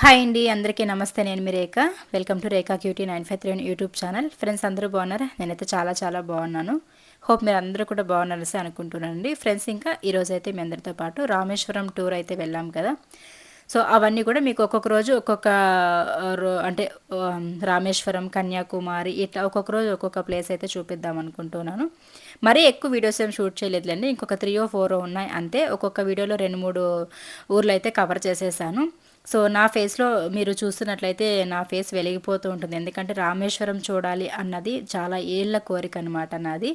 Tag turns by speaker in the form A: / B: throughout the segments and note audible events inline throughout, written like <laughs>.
A: Hi అండి అందరికీ నమస్తే. నేను మీ Rekha. Welcome to Rekha cutie nine five three YouTube channel friends అందరూ బాగున్నారా? నేనైతే చాలా చాలా బాగున్నాను. హోప్ మీరు అందరూ కూడా బాగున్నారసి అనుకుంటున్నానండి. ఫ్రెండ్స్ ఇంకా ఈరోజు అయితే మీ అందరితో పాటు రామేశ్వరం టూర్ అయితే వెళ్ళాం కదా. సో అవన్నీ కూడా మీకు ఒక్కొక్క రోజు ఒక్కొక్క అంటే రామేశ్వరం కన్యాకుమారి ఇట్లా ఒక్కొక్క రోజు ఒక్కొక్క ప్లేస్ అయితే చూపిద్దాం అనుకుంటున్నాను. మరీ ఎక్కువ వీడియోస్ ఏం షూట్ చేయలేదులేండి. ఇంకొక త్రీ ఓ ఫోర్ ఉన్నాయి. అంతే ఒక్కొక్క వీడియోలో రెండు మూడు ఊర్లు అయితే కవర్ చేసేసాను. సో నా ఫేస్లో మీరు చూస్తున్నట్లయితే నా ఫేస్ వెలిగిపోతూ ఉంటుంది. ఎందుకంటే రామేశ్వరం చూడాలి అన్నది చాలా ఏళ్ళ కోరిక అనమాట నాది.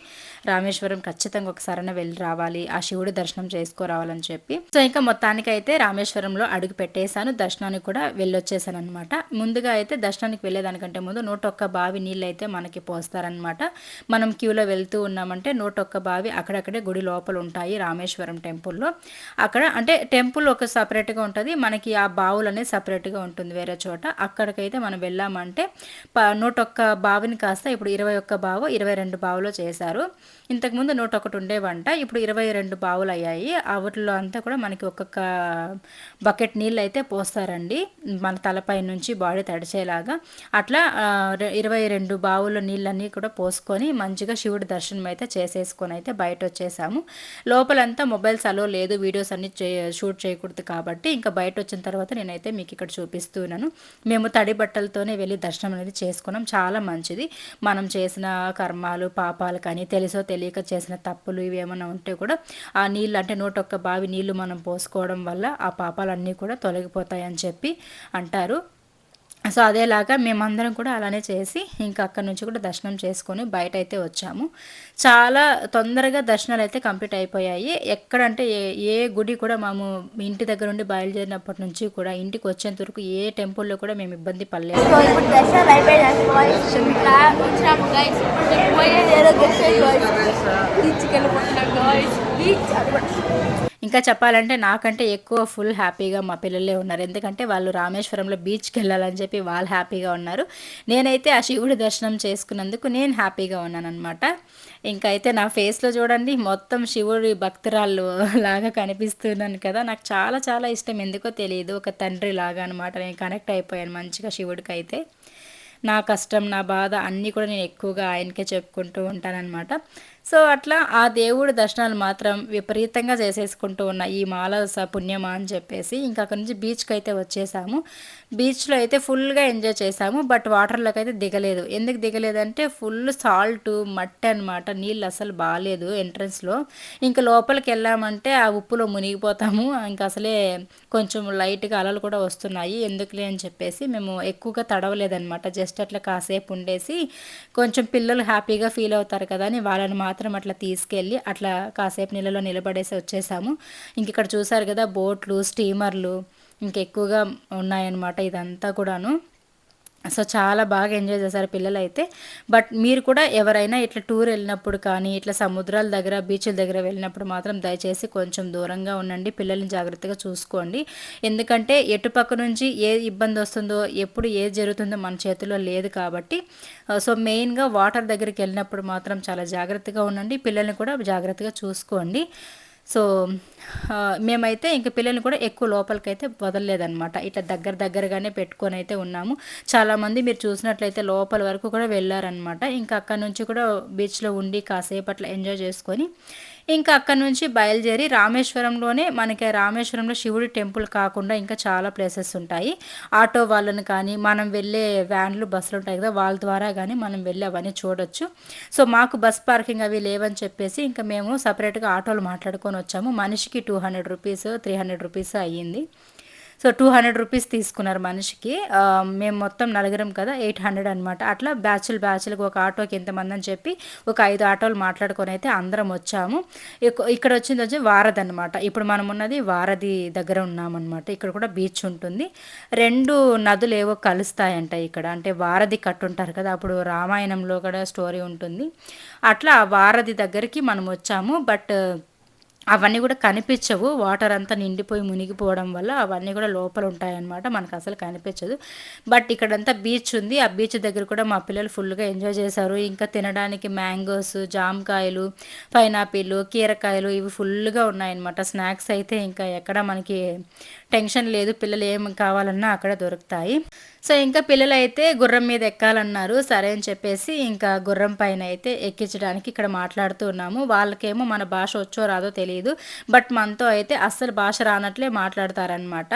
A: రామేశ్వరం ఖచ్చితంగా ఒకసారైన వెళ్ళి రావాలి ఆ శివుడి దర్శనం చేసుకోరావాలని చెప్పి. సో ఇంకా మొత్తానికైతే రామేశ్వరంలో అడుగు పెట్టేశాను దర్శనానికి కూడా వెళ్ళొచ్చేసాను అనమాట ముందుగా అయితే దర్శనానికి వెళ్ళేదానికంటే ముందు నూట ఒక్క బావి నీళ్ళు అయితే మనకి పోస్తారనమాట మనం క్యూలో వెళ్తూ ఉన్నామంటే నూట ఒక్క బావి అక్కడక్కడే గుడి లోపల ఉంటాయి రామేశ్వరం టెంపుల్లో. అక్కడ అంటే టెంపుల్ ఒక సపరేట్గా ఉంటుంది. మనకి ఆ బావులు బౌల్ అనేది సపరేట్గా ఉంటుంది వేరే చోట. అక్కడికైతే మనం వెళ్ళామంటే నూట ఒక్క బావిని కాస్త ఇప్పుడు ఇరవై ఒక్క బావు ఇరవై రెండు బావులో చేశారు. ఇంతకుముందు నూట ఒకటి ఉండేవంట ఇప్పుడు ఇరవై రెండు బావులు అయ్యాయి వాటిలో అంతా కూడా మనకి ఒక్కొక్క బకెట్ నీళ్ళు అయితే పోస్తారండి మన తలపై నుంచి బాడీ తడిచేలాగా. అట్లా ఇరవై రెండు బావుల నీళ్ళన్నీ కూడా పోసుకొని మంచిగా శివుడి దర్శనం అయితే చేసేసుకొని అయితే బయట వచ్చేసాము లోపలంతా మొబైల్స్ అలో లేదు వీడియోస్ అన్ని షూట్ చేయకూడదు కాబట్టి ఇంకా బయట వచ్చిన తర్వాత నేను అయితే మీకు ఇక్కడ చూపిస్తున్నాను. మేము తడి బట్టలతోనే వెళ్ళి దర్శనం అనేది చేసుకున్నాం. చాలా మంచిది. మనం చేసిన కర్మాలు పాపాలు కానీ తెలుసో తెలియక చేసిన తప్పులు ఇవి ఏమైనా ఉంటే కూడా ఆ నీళ్ళు అంటే నూటొక్క బావి నీళ్ళు మనం పోసుకోవడం వల్ల ఆ పాపాలన్నీ కూడా తొలగిపోతాయని చెప్పి అంటారు. సో అదేలాగా మేమందరం కూడా అలానే చేసి ఇంకా అక్కడ నుంచి కూడా దర్శనం చేసుకొని బయట అయితే వచ్చాము. చాలా తొందరగా దర్శనాలు అయితే కంప్లీట్ అయిపోయాయి. ఎక్కడంటే ఏ ఏ గుడి కూడా మేము ఇంటి దగ్గర నుండి బయలుదేరినప్పటి నుంచి కూడా ఇంటికి వచ్చేంత వరకు ఏ టెంపుల్లో కూడా మేము ఇబ్బంది పడలేదు. ఇంకా చెప్పాలంటే నాకంటే ఎక్కువ ఫుల్ హ్యాపీగా మా పిల్లలే ఉన్నారు. ఎందుకంటే వాళ్ళు రామేశ్వరంలో బీచ్కి వెళ్ళాలని చెప్పి వాళ్ళు హ్యాపీగా ఉన్నారు. నేనైతే ఆ శివుడి దర్శనం చేసుకున్నందుకు నేను హ్యాపీగా ఉన్నాను అనమాట ఇంకా అయితే నా ఫేస్లో చూడండి మొత్తం శివుడి భక్తురాళ్ళు లాగా కనిపిస్తున్నాను కదా. నాకు చాలా చాలా ఇష్టం. ఎందుకో తెలియదు. ఒక తండ్రి లాగా అనమాట నేను కనెక్ట్ అయిపోయాను మంచిగా శివుడికి అయితే నా కష్టం నా బాధ అన్నీ కూడా నేను ఎక్కువగా ఆయనకే చెప్పుకుంటూ ఉంటానన్నమాట. సో అట్లా ఆ దేవుడి దర్శనాలు మాత్రం విపరీతంగా చేసేసుకుంటూ ఉన్న ఈ మాల పుణ్యమా అని చెప్పేసి ఇంకా అక్కడ నుంచి బీచ్కి అయితే వచ్చేసాము. బీచ్లో అయితే ఫుల్గా ఎంజాయ్ చేసాము బట్ వాటర్లోకి అయితే దిగలేదు. ఎందుకు దిగలేదంటే ఫుల్ సాల్ట్ మట్టి అనమాట నీళ్ళు అసలు బాగాలేదు ఎంట్రన్స్లో. ఇంకా లోపలికి వెళ్ళామంటే ఆ ఉప్పులో మునిగిపోతాము. ఇంకా అసలే కొంచెం లైట్గా అలలు కూడా వస్తున్నాయి. ఎందుకులే అని చెప్పేసి మేము ఎక్కువగా తడవలేదనమాట జస్ట్ అట్లా కాసేపు ఉండేసి కొంచెం పిల్లలు హ్యాపీగా ఫీల్ అవుతారు కదా అని వాళ్ళని మాత్రం అట్లా తీసుకెళ్ళి అట్లా కాసేపు నీళ్ళలో నిలబడేసి వచ్చేసాము. ఇంక ఇక్కడ చూసారు కదా బోట్లు స్టీమర్లు ఇంకెక్కువగా ఉన్నాయన్నమాట ఇదంతా కూడాను. సో చాలా బాగా ఎంజాయ్ చేశారు పిల్లలు అయితే బట్ మీరు కూడా ఎవరైనా ఇట్లా టూర్ వెళ్ళినప్పుడు కానీ ఇట్లా సముద్రాల దగ్గర బీచ్ల దగ్గర వెళ్ళినప్పుడు మాత్రం దయచేసి కొంచెం దూరంగా ఉండండి. పిల్లల్ని జాగ్రత్తగా చూసుకోండి. ఎందుకంటే ఎటుపక్క నుంచి ఏ ఇబ్బంది వస్తుందో ఎప్పుడు ఏది జరుగుతుందో మన చేతిలో లేదు కాబట్టి. సో మెయిన్గా వాటర్ దగ్గరికి వెళ్ళినప్పుడు మాత్రం చాలా జాగ్రత్తగా ఉండండి. పిల్లల్ని కూడా జాగ్రత్తగా చూసుకోండి. సో మేమైతే ఇంక పిల్లల్ని కూడా ఎక్కువ లోపలికైతే వదలలేదనమాట ఇట్లా దగ్గర దగ్గరగానే పెట్టుకొని అయితే ఉన్నాము. చాలామంది మీరు చూసినట్లయితే లోపల వరకు కూడా వెళ్ళారనమాట ఇంకా అక్కడ నుంచి కూడా బీచ్లో ఉండి కాసేపు అట్లా ఎంజాయ్ చేసుకొని ఇంకా అక్కడ నుంచి బయలుదేరి రామేశ్వరంలోనే మనకి రామేశ్వరంలో శివుడి టెంపుల్ కాకుండా ఇంకా చాలా ప్లేసెస్ ఉంటాయి. ఆటో వాళ్ళని కానీ మనం వెళ్ళే వ్యాన్లు బస్సులు ఉంటాయి కదా వాళ్ళ ద్వారా కానీ మనం వెళ్ళి అవన్నీ చూడొచ్చు. సో మాకు బస్ పార్కింగ్ అవి లేవని చెప్పేసి ఇంకా మేము సపరేట్గా ఆటోలు మాట్లాడుకొని వచ్చాము. మనిషికి two hundred rupees three hundred rupees అయ్యింది. సో టూ హండ్రెడ్ రూపీస్ తీసుకున్నారు మనిషికి. మేము మొత్తం నలుగురం కదా ఎయిట్ హండ్రెడ్ అనమాట అట్లా బ్యాచ్లు బ్యాచ్లకు ఒక ఆటోకి ఎంతమంది అని చెప్పి ఒక ఐదు ఆటోలు మాట్లాడుకొని అయితే అందరం వచ్చాము. ఇక్కడ వచ్చింది వచ్చి వారధి అనమాట ఇప్పుడు మనం ఉన్నది వారధి దగ్గర ఉన్నామన్నమాట. ఇక్కడ కూడా బీచ్ ఉంటుంది. రెండు నదులు ఏవో కలుస్తాయంట ఇక్కడ. అంటే వారధి కట్టుంటారు కదా అప్పుడు రామాయణంలో కూడా స్టోరీ ఉంటుంది. అట్లా వారధి దగ్గరికి మనం వచ్చాము. బట్ అవన్నీ కూడా కనిపించవు. వాటర్ అంతా నిండిపోయి మునిగిపోవడం వల్ల అవన్నీ కూడా లోపల ఉంటాయన్నమాట. మనకు అసలు కనిపించదు. బట్ ఇక్కడంతా బీచ్ ఉంది. ఆ బీచ్ దగ్గర కూడా మా పిల్లలు ఫుల్గా ఎంజాయ్ చేశారు. ఇంకా తినడానికి మ్యాంగోస్ జామకాయలు పైనాపిల్ కీరకాయలు ఇవి ఫుల్గా ఉన్నాయన్నమాట. స్నాక్స్ అయితే ఇంకా ఎక్కడ మనకి టెన్షన్ లేదు. పిల్లలు ఏం కావాలన్నా అక్కడ దొరుకుతాయి. సో ఇంకా పిల్లలు అయితే గుర్రం మీద ఎక్కాలన్నారు సరే అని చెప్పేసి ఇంకా గుర్రం పైన అయితే ఎక్కించడానికి ఇక్కడ మాట్లాడుతూ ఉన్నాము. వాళ్ళకేమో మన భాష వచ్చో రాదో తెలియదు బట్ మనతో అయితే అస్సలు భాష రానట్లే మాట్లాడతారనమాట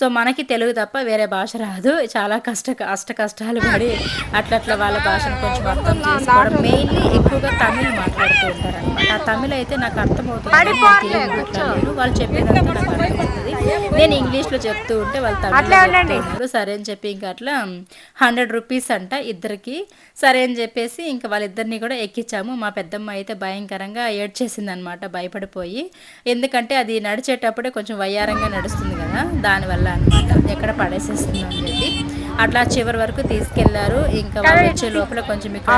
A: సో మనకి తెలుగు తప్ప వేరే భాష రాదు. చాలా కష్ట అష్ట కష్టాలు పడి అట్లట్లా వాళ్ళ భాషను కొంచెం అర్థం చేసుకోవడం. మెయిన్లీ ఎక్కువగా తమిళ్ మాట్లాడుతూ ఉంటారనమాట ఆ తమిళ్ అయితే నాకు అర్థమవుతుంది వాళ్ళు చెప్పేదంతా నాకు నేను ఇంగ్లీష్లో చెప్తూ ఉంటే వాళ్ళు తమిళ్ సరే అని చెప్పి ఇంకా అట్లా హండ్రెడ్ రూపీస్ అంట ఇద్దరికి. సరే అని చెప్పేసి ఇంకా వాళ్ళిద్దరిని కూడా ఎక్కించాము. మా పెద్దమ్మ అయితే భయంకరంగా ఏడ్చేసింది అనమాట భయపడిపోయి. ఎందుకంటే అది నడిచేటప్పుడే కొంచెం వయ్యారంగా నడుస్తుంది కదా దానివల్ల అనమాట ఎక్కడ పడేసేస్తుంది అని చెప్పి. అట్లా చివరి వరకు తీసుకెళ్ళారు. ఇంకా వాళ్ళు వచ్చే లోపల కొంచెం ఇక్కడ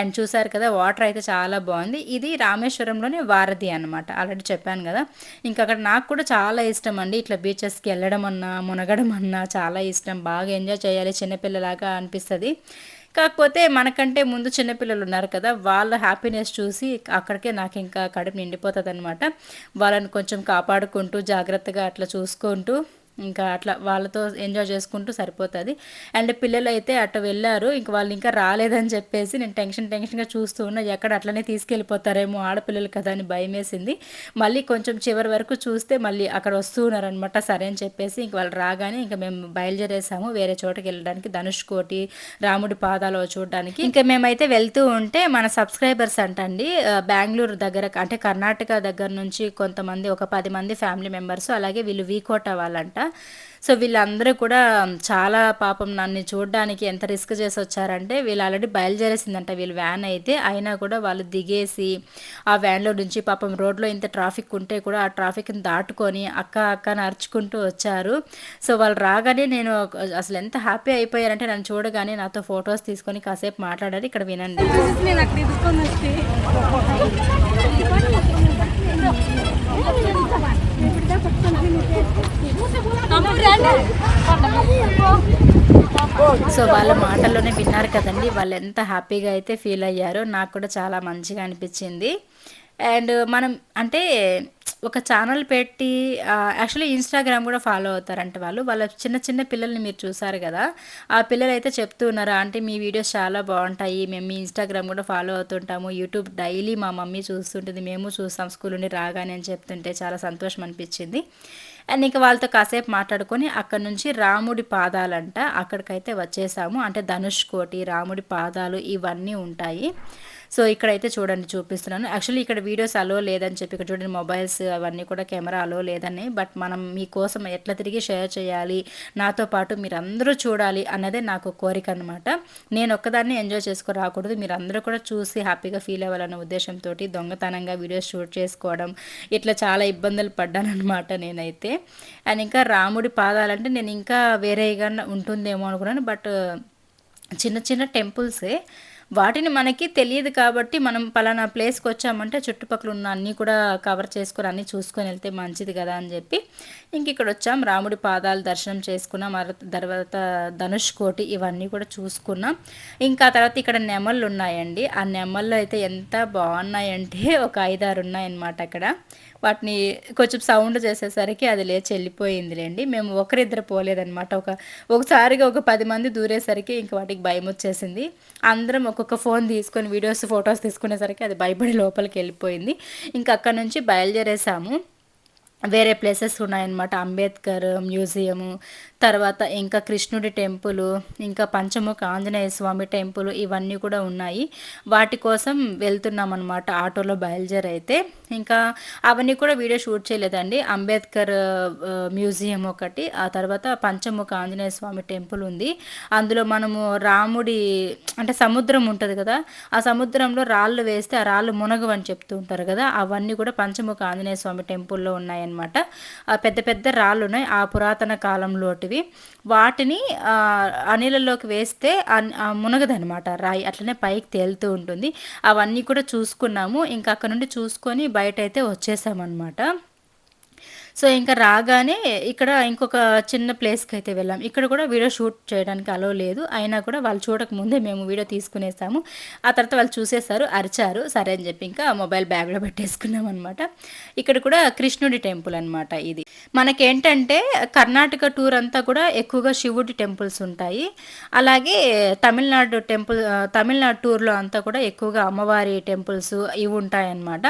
A: అండ్ చూసారు కదా వాటర్ అయితే చాలా బాగుంది. ఇది రామేశ్వరంలోనే వారధి అనమాట ఆల్రెడీ చెప్పాను కదా. ఇంకా అక్కడ నాకు కూడా చాలా ఇష్టం అండి. ఇట్లా బీచెస్కి వెళ్ళడం అన్నా మునగడం అన్నా చాలా ఇష్టం. బాగా ఎంజాయ్ చేయాలి. చిన్నపిల్లలాగా అనిపిస్తుంది. కాకపోతే మనకంటే ముందు చిన్నపిల్లలు ఉన్నారు కదా వాళ్ళ హ్యాపీనెస్ చూసి అక్కడికే నాకు ఇంకా కడుపు నిండిపోతుంది అనమాట వాళ్ళని కొంచెం కాపాడుకుంటూ జాగ్రత్తగా అట్లా చూసుకుంటూ ఇంకా అట్లా వాళ్ళతో ఎంజాయ్ చేసుకుంటూ సరిపోతుంది. అండ్ పిల్లలు అయితే అటు వెళ్ళారు ఇంక వాళ్ళు ఇంకా రాలేదని చెప్పేసి నేను టెన్షన్ టెన్షన్గా చూస్తూ ఉన్నా ఎక్కడ అట్లనే తీసుకెళ్ళిపోతారేమో ఆడపిల్లలు కదా అని భయం వేసింది మళ్ళీ కొంచెం చివరి వరకు చూస్తే మళ్ళీ అక్కడ వస్తూ ఉన్నారనమాట సరే అని చెప్పేసి ఇంక వాళ్ళు రాగానే ఇంకా మేము బయలుదేరేసాము వేరే చోటకి వెళ్ళడానికి ధనుష్ కోటి రాముడి పాదాలు చూడడానికి. ఇంకా మేమైతే వెళ్తూ ఉంటే మన సబ్స్క్రైబర్స్ అంటండి బెంగళూరు దగ్గర అంటే కర్ణాటక దగ్గర నుంచి కొంతమంది ఒక పది మంది ఫ్యామిలీ మెంబర్స్ అలాగే వీళ్ళు వీకోట వాళ్ళంట. సో వీళ్ళందరూ కూడా చాలా పాపం నన్ను చూడడానికి ఎంత రిస్క్ చేసి వచ్చారంటే వీళ్ళు ఆల్రెడీ బయలుదేరేసిందంట. వీళ్ళు వ్యాన్ అయితే అయినా కూడా వాళ్ళు దిగేసి ఆ వ్యాన్లో నుంచి పాపం రోడ్లో ఇంత ట్రాఫిక్ ఉంటే కూడా ఆ ట్రాఫిక్ని దాటుకొని అక్క అక్క నడుచుకుంటూ వచ్చారు. సో వాళ్ళు రాగానే నేను అసలు ఎంత హ్యాపీ అయిపోయారంటే నన్ను చూడగానే నాతో ఫొటోస్ తీసుకొని కాసేపు మాట్లాడాలి ఇక్కడ వినండి. సో వాళ్ళ మాటల్లోనే విన్నారు కదండి. వాళ్ళు ఎంత హ్యాపీగా అయితే ఫీల్ అయ్యారో నాకు కూడా చాలా మంచిగా అనిపించింది. అండ్ మనం అంటే ఒక ఛానల్ పెట్టి యాక్చువల్లీ ఇన్స్టాగ్రామ్ కూడా ఫాలో అవుతారంట వాళ్ళు. వాళ్ళ చిన్న చిన్న పిల్లల్ని మీరు చూసారు కదా ఆ పిల్లలు అయితే చెప్తూ ఉన్నారు అంటే మీ వీడియోస్ చాలా బాగుంటాయి మేము మీ ఇన్స్టాగ్రామ్ కూడా ఫాలో అవుతుంటాము యూట్యూబ్ డైలీ మా మమ్మీ చూస్తుంటుంది మేము చూస్తాం స్కూల్ నుండి రాగానే అని చెప్తుంటే చాలా సంతోషం అనిపించింది. అండ్ ఇంకా వాళ్ళతో కాసేపు మాట్లాడుకొని అక్కడ నుంచి రాముడి పాదాలంట. అక్కడికైతే వచ్చేసాము. అంటే ధనుష్ కోటి రాముడి పాదాలు ఇవన్నీ ఉంటాయి. సో ఇక్కడైతే చూడండి చూపిస్తున్నాను. యాక్చువల్లీ ఇక్కడ వీడియోస్ అలో లేదని చెప్పి ఇక్కడ చూడండి మొబైల్స్ అవన్నీ కూడా కెమెరా అలో లేదని. బట్ మనం మీకోసం ఎట్లా తిరిగి షేర్ చేయాలి నాతో పాటు మీరందరూ చూడాలి అన్నదే నాకు కోరిక అనమాట నేను ఒక్కదాన్ని ఎంజాయ్ చేసుకుని రాకూడదు. మీరు అందరూ కూడా చూసి హ్యాపీగా ఫీల్ అవ్వాలన్న ఉద్దేశంతో దొంగతనంగా వీడియోస్ షూట్ చేసుకోవడం ఇట్లా చాలా ఇబ్బందులు పడ్డానమాట నేనైతే. అండ్ ఇంకా రాముడి పాదాలంటే నేను ఇంకా వేరేగా ఉంటుందేమో అనుకున్నాను. బట్ చిన్న చిన్న టెంపుల్సే వాటిని మనకి తెలియదు కాబట్టి మనం పలానా ప్లేస్కి వచ్చామంటే చుట్టుపక్కల ఉన్న అన్నీ కూడా కవర్ చేసుకుని అన్నీ చూసుకొని వెళ్తే మంచిది కదా అని చెప్పి ఇంక ఇక్కడ వచ్చాం. రాముడి పాదాలు దర్శనం చేసుకున్నాం. తర్వాత ధనుష్ కోటి ఇవన్నీ కూడా చూసుకున్నాం. ఇంకా తర్వాత ఇక్కడ నెమళ్ళు ఉన్నాయండి. ఆ నెమళ్ళు అయితే ఎంత బాగున్నాయంటే <laughs> ఒక ఐదారు ఉన్నాయన్నమాట అక్కడ. వాటిని కొంచెం సౌండ్ చేసేసరికి అది లేచి వెళ్ళిపోయిందిలేండి. మేము ఒకరిద్దరు పోలేదనమాట ఒక ఒకసారిగా ఒక పది మంది దూరేసరికి ఇంక వాటికి భయం వచ్చేసింది అందరం ఒక ఒక్కొక్క ఫోన్ తీసుకొని వీడియోస్ ఫొటోస్ తీసుకునేసరికి అది భయపడి లోపలికి వెళ్ళిపోయింది. ఇంకా అక్కడ నుంచి బయలుదేరేసాము. వేరే ప్లేసెస్ ఉన్నాయన్నమాట. అంబేద్కర్ మ్యూజియము తర్వాత ఇంకా కృష్ణుడి టెంపుల్ ఇంకా పంచముఖ ఆంజనేయ స్వామి టెంపుల్ ఇవన్నీ కూడా ఉన్నాయి. వాటి కోసం వెళ్తున్నాం అనమాట ఆటోలో బయలుదేరైతే. ఇంకా అవన్నీ కూడా వీడియో షూట్ చేయలేదండి. అంబేద్కర్ మ్యూజియం ఒకటి ఆ తర్వాత పంచముఖ ఆంజనేయ స్వామి టెంపుల్ ఉంది. అందులో మనము రాముడి అంటే సముద్రం ఉంటుంది కదా ఆ సముద్రంలో రాళ్ళు వేస్తే ఆ రాళ్ళు మునగవని చెప్తూ ఉంటారు కదా అవన్నీ కూడా పంచముఖ ఆంజనేయ స్వామి టెంపుల్లో ఉన్నాయన్నమాట. పెద్ద పెద్ద రాళ్ళు ఉన్నాయి ఆ పురాతన కాలంలోటివి. వాటిని ఆ నీళ్ళలోకి వేస్తే మునగదనమాట రాయి అట్లనే పైకి తేలుతూ ఉంటుంది. అవన్నీ కూడా చూసుకున్నాము. ఇంకా అక్కడ నుండి చూసుకొని బయట అయితే వచ్చేసామన్నమాట. సో ఇంకా రాగానే ఇక్కడ ఇంకొక చిన్న ప్లేస్కి అయితే వెళ్ళాం. ఇక్కడ కూడా వీడియో షూట్ చేయడానికి అలో లేదు. అయినా కూడా వాళ్ళు చూడక ముందే మేము వీడియో తీసుకునేసాము. ఆ తర్వాత వాళ్ళు చూసేసారు అరిచారు. సరే అని చెప్పి ఇంకా మొబైల్ బ్యాగ్లో పెట్టేసుకున్నాం అనమాట ఇక్కడ కూడా కృష్ణుడి టెంపుల్ అనమాట ఇది. మనకేంటంటే కర్ణాటక టూర్ అంతా కూడా ఎక్కువగా శివుడి టెంపుల్స్ ఉంటాయి. అలాగే తమిళనాడు టెంపుల్ తమిళనాడు టూర్లో అంతా కూడా ఎక్కువగా అమ్మవారి టెంపుల్స్ ఇవి ఉంటాయన్నమాట.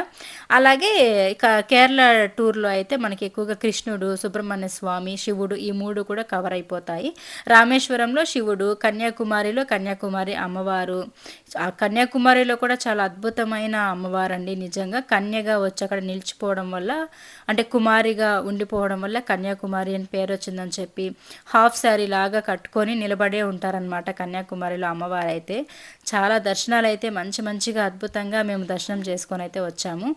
A: అలాగే కేరళ టూర్లో అయితే మనకి ఎక్కువగా కృష్ణుడు సుబ్రహ్మణ్య స్వామి శివుడు ఈ మూడు కూడా కవర్ అయిపోతాయి. రామేశ్వరంలో శివుడు కన్యాకుమారిలో కన్యాకుమారి అమ్మవారు. ఆ కన్యాకుమారిలో కూడా చాలా అద్భుతమైన అమ్మవారు అండి నిజంగా. కన్యగా వచ్చి అక్కడ నిలిచిపోవడం వల్ల అంటే కుమారిగా ఉండిపోవడం వల్ల కన్యాకుమారి అని పేరు వచ్చిందని చెప్పి హాఫ్ శారీ లాగా కట్టుకొని నిలబడే ఉంటారనమాట కన్యాకుమారిలో అమ్మవారు అయితే చాలా దర్శనాలు అయితే మంచి మంచిగా అద్భుతంగా మేము దర్శనం చేసుకొని అయితే వచ్చాము.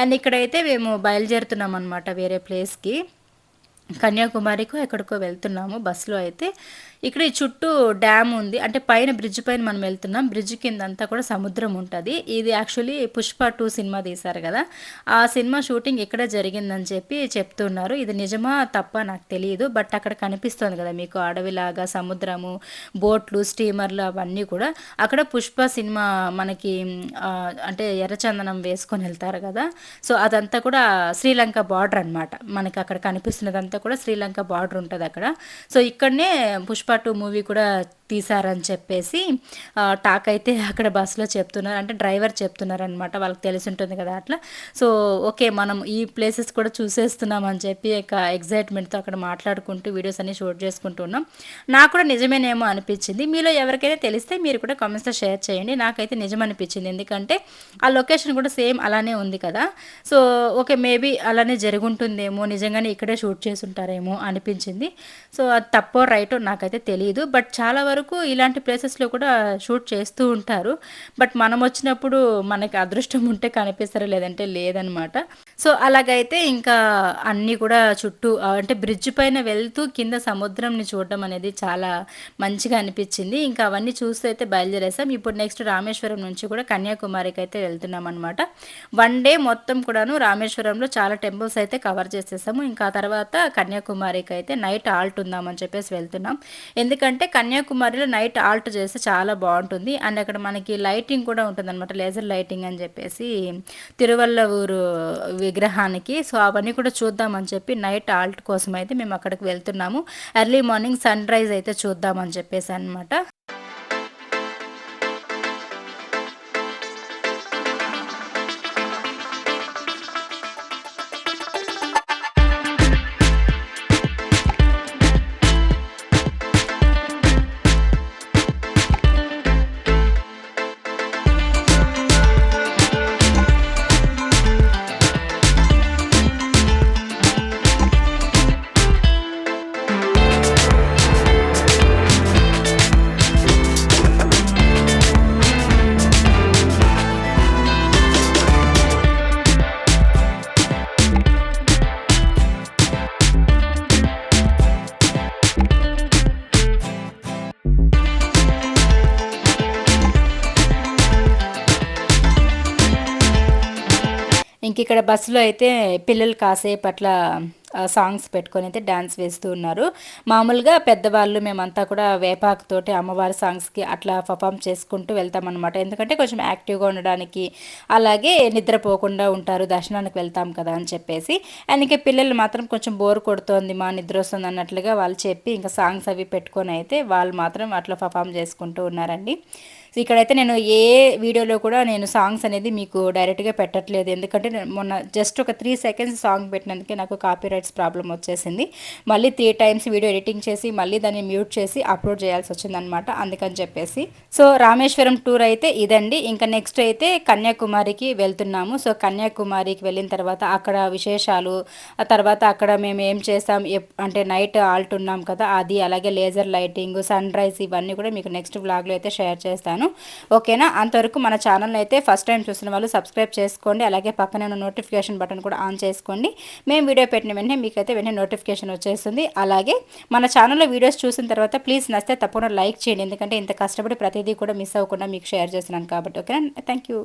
A: అండ్ ఇక్కడైతే మేము బయలుదేరుతున్నాం అనమాట వేరే ప్లేస్ ప్లేస్కి కన్యాకుమారికో ఎక్కడికో వెళ్తున్నాము. బస్సులో అయితే ఇక్కడ ఈ చుట్టూ డ్యామ్ ఉంది. అంటే పైన బ్రిడ్జ్ పైన మనం వెళ్తున్నాం. బ్రిడ్జ్ కింద అంతా కూడా సముద్రం ఉంటుంది. ఇది యాక్చువల్లీ పుష్ప టూ సినిమా తీశారు కదా. ఆ సినిమా షూటింగ్ ఇక్కడ జరిగిందని చెప్పి చెప్తున్నారు. ఇది నిజమా తప్ప నాకు తెలియదు. బట్ అక్కడ కనిపిస్తుంది కదా మీకు అడవిలాగా సముద్రము బోట్లు స్టీమర్లు అవన్నీ కూడా. అక్కడ పుష్ప సినిమా మనకి అంటే ఎర్రచందనం వేసుకొని వెళ్తారు కదా. సో అదంతా కూడా శ్రీలంక బార్డర్ అనమాట మనకి అక్కడ కనిపిస్తున్నదంతా కూడా శ్రీలంక బార్డర్ ఉంటుంది అక్కడ. సో ఇక్కడనే పుష్ప పాటు మూవీ కూడా తీసారని చెప్పేసి టాక్ అయితే <laughs> అక్కడ బస్సులో చెప్తున్నారు. అంటే డ్రైవర్ చెప్తున్నారనమాట వాళ్ళకి తెలిసి ఉంటుంది కదా అట్లా. సో ఓకే మనం ఈ ప్లేసెస్ కూడా చూసేస్తున్నాం అని చెప్పి ఒక ఎగ్జైట్మెంట్తో అక్కడ మాట్లాడుకుంటూ వీడియోస్ అన్ని షూట్ చేసుకుంటున్నాం నాకు కూడా నిజమేనేమో అనిపించింది. మీలో ఎవరికైనా తెలిస్తే మీరు కూడా కామెంట్స్లో షేర్ చేయండి. నాకైతే నిజం అనిపించింది ఎందుకంటే ఆ లొకేషన్ కూడా సేమ్ అలానే ఉంది కదా. సో ఓకే మేబీ అలానే జరుగుంటుందేమో నిజంగానే ఇక్కడే షూట్ చేసి ఉంటారేమో అనిపించింది. సో అది తప్పో రైటో నాకైతే తెలియదు బట్ చాలా వరకు వరకు ఇలాంటి ప్లేసెస్లో కూడా షూట్ చేస్తూ ఉంటారు. బట్ మనం వచ్చినప్పుడు మనకి అదృష్టం ఉంటే కనిపిస్తారో లేదంటే లేదనమాట సో అలాగైతే ఇంకా అన్నీ కూడా చుట్టూ అంటే బ్రిడ్జ్ పైన వెళ్తూ కింద సముద్రంని చూడడం అనేది చాలా మంచిగా అనిపించింది. ఇంకా అవన్నీ చూస్తూ అయితే బయలుదేరేసాం. ఇప్పుడు నెక్స్ట్ రామేశ్వరం నుంచి కూడా కన్యాకుమారికి అయితే వెళ్తున్నాం అనమాట వన్ డే మొత్తం కూడాను రామేశ్వరంలో చాలా టెంపుల్స్ అయితే కవర్ చేసేసాము. ఇంకా తర్వాత కన్యాకుమారికి అయితే నైట్ ఆల్ట్ ఉందామని చెప్పేసి వెళ్తున్నాం. ఎందుకంటే కన్యాకుమారి కన్యాకుమారిలో నైట్ ఆల్ట్ చేస్తే చాలా బాగుంటుంది. అండ్ అక్కడ మనకి లైటింగ్ కూడా ఉంటుంది అనమాట లేజర్ లైటింగ్ అని చెప్పేసి తిరువల్ల ఊరు విగ్రహానికి. సో అవన్నీ కూడా చూద్దామని చెప్పి నైట్ ఆల్ట్ కోసం అయితే మేము అక్కడికి వెళ్తున్నాము. ఎర్లీ మార్నింగ్ సన్ రైజ్ అయితే చూద్దామని చెప్పేసి అనమాట ఇంక ఇక్కడ బస్సులో అయితే పిల్లలు కాసేపు అట్లా సాంగ్స్ పెట్టుకొని అయితే డ్యాన్స్ వేస్తూ ఉన్నారు. మామూలుగా పెద్దవాళ్ళు మేమంతా కూడా వేపాకుతోటి అమ్మవారి సాంగ్స్కి అట్లా పర్ఫామ్ చేసుకుంటూ వెళ్తామన్నమాట. ఎందుకంటే కొంచెం యాక్టివ్గా ఉండడానికి అలాగే నిద్రపోకుండా ఉంటారు దర్శనానికి వెళ్తాం కదా అని చెప్పేసి. అండ్ ఇంకా పిల్లలు మాత్రం కొంచెం బోర్ కొడుతోంది మా నిద్ర వస్తుంది అన్నట్లుగా వాళ్ళు చెప్పి ఇంకా సాంగ్స్ అవి పెట్టుకొని అయితే వాళ్ళు మాత్రం అట్లా పర్ఫామ్ చేసుకుంటూ ఉన్నారండి. సో ఇక్కడైతే నేను ఏ వీడియోలో కూడా నేను సాంగ్స్ అనేది మీకు డైరెక్ట్గా పెట్టట్లేదు. ఎందుకంటే మొన్న జస్ట్ ఒక త్రీ సెకండ్స్ సాంగ్ పెట్టినందుకే నాకు కాపీరైట్స్ ప్రాబ్లం వచ్చేసింది. మళ్ళీ త్రీ టైమ్స్ వీడియో ఎడిటింగ్ చేసి మళ్ళీ దాన్ని మ్యూట్ చేసి అప్లోడ్ చేయాల్సి వచ్చిందనమాట అందుకని చెప్పేసి. సో రామేశ్వరం టూర్ అయితే ఇదండి. ఇంకా నెక్స్ట్ అయితే కన్యాకుమారికి వెళ్తున్నాము. సో కన్యాకుమారికి వెళ్ళిన తర్వాత అక్కడ విశేషాలు ఆ తర్వాత అక్కడ మేము ఏం చేస్తాం అంటే నైట్ ఆల్ట్ ఉన్నాం కదా అది అలాగే లేజర్ లైటింగ్ సన్ రైజ్ ఇవన్నీ కూడా మీకు నెక్స్ట్ బ్లాగ్లో అయితే షేర్ చేస్తాను. ఓకేనా? అంతవరకు మన ఛానల్ అయితే ఫస్ట్ టైం చూసిన వాళ్ళు సబ్స్క్రైబ్ చేసుకోండి. అలాగే పక్కనే ఉన్న నోటిఫికేషన్ బటన్ కూడా ఆన్ చేసుకోండి. మేము వీడియో పెట్టిన వెంటనే మీకైతే వెంటనే నోటిఫికేషన్ వచ్చేస్తుంది. అలాగే మన ఛానల్లో వీడియోస్ చూసిన తర్వాత ప్లీజ్ నచ్చితే తప్పకుండా లైక్ చేయండి. ఎందుకంటే ఇంత కష్టపడి ప్రతిదీ కూడా మిస్ అవ్వకుండా మీకు షేర్ చేస్తున్నాను కాబట్టి. ఓకేనా? Thank you.